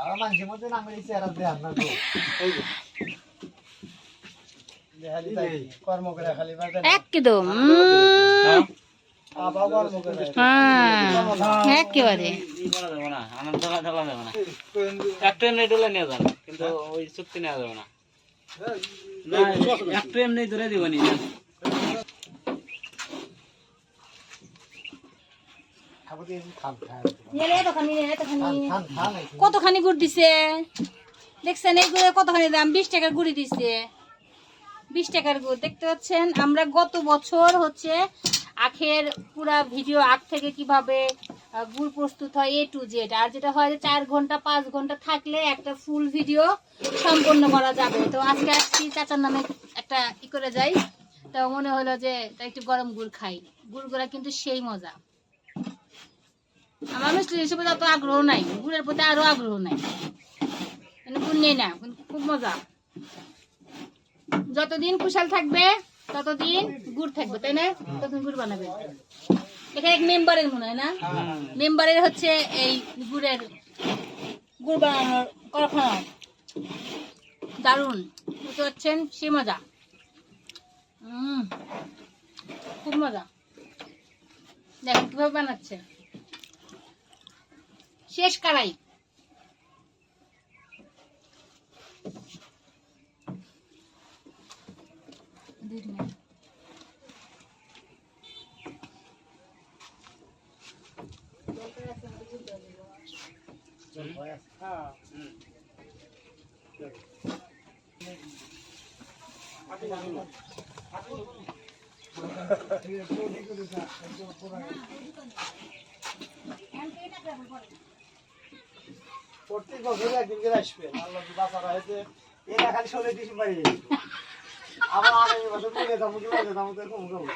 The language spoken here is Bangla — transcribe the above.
আমার মানুষের মধ্যে নামের চেহারা দেন না গো। এই যে দেখালি তাই কর্ম করে খালি একদম হ্যাঁ? হ্যাঁ একেবারে। ডলে নিয়ে যান কিন্তু ওই চুক্তি নেওয়া যাবে না। না একটু ধরে দিব কতখানি গুড় দিছে? দেখছেন এই গুড়ে কতখানি দাম? বিশ টাকার গুড়ি দিছে। বিশ টাকার গুড়। দেখতে পাচ্ছেন, আমরা গত বছর হচ্ছে আখের পুরা ভিডিও আখ থেকে কীভাবে গুড় প্রস্তুত হয় এ টু জেড আর যেটা হয় যে চার ঘণ্টা, পাঁচ ঘণ্টা থাকলে একটা ফুল ভিডিও সম্পন্ন করা যাবে। তো আজকে আসছি চাচার নামে একটা ই করে যাই। তো মনে হলো যে একটু গরম গুড় খাই। গুড় গুড়গুলা কিন্তু সেই মজা। আমার মিষ্টি হিসেবে তত আগ্রহ নাই গুড়ের প্রতি আরও আগ্রহ নাই। গুড় নেই না খুব মজা। যতদিন কুশাল থাকবে, ততদিন গুড় থাকবে, তাই না? ততদিন গুড় বানাবে। এখানে এক মেম্বারের মনে হয় না? মেম্বারের হচ্ছে এই গুড়ের গুড় বানানোর কারখানা দারুণ। বুঝতে পারছেন সে মজা খুব মজা। দেখেন কীভাবে বানাচ্ছে। শেষ কারাই প্রত্যেক বছর একদিন করে আসবে। আল্লাহ বাঁচারা হয়েছে? খালি ষোলো ডিসেম্বরে আবার আগামী বছর পেয়ে যাব যাব তো এরকম হবে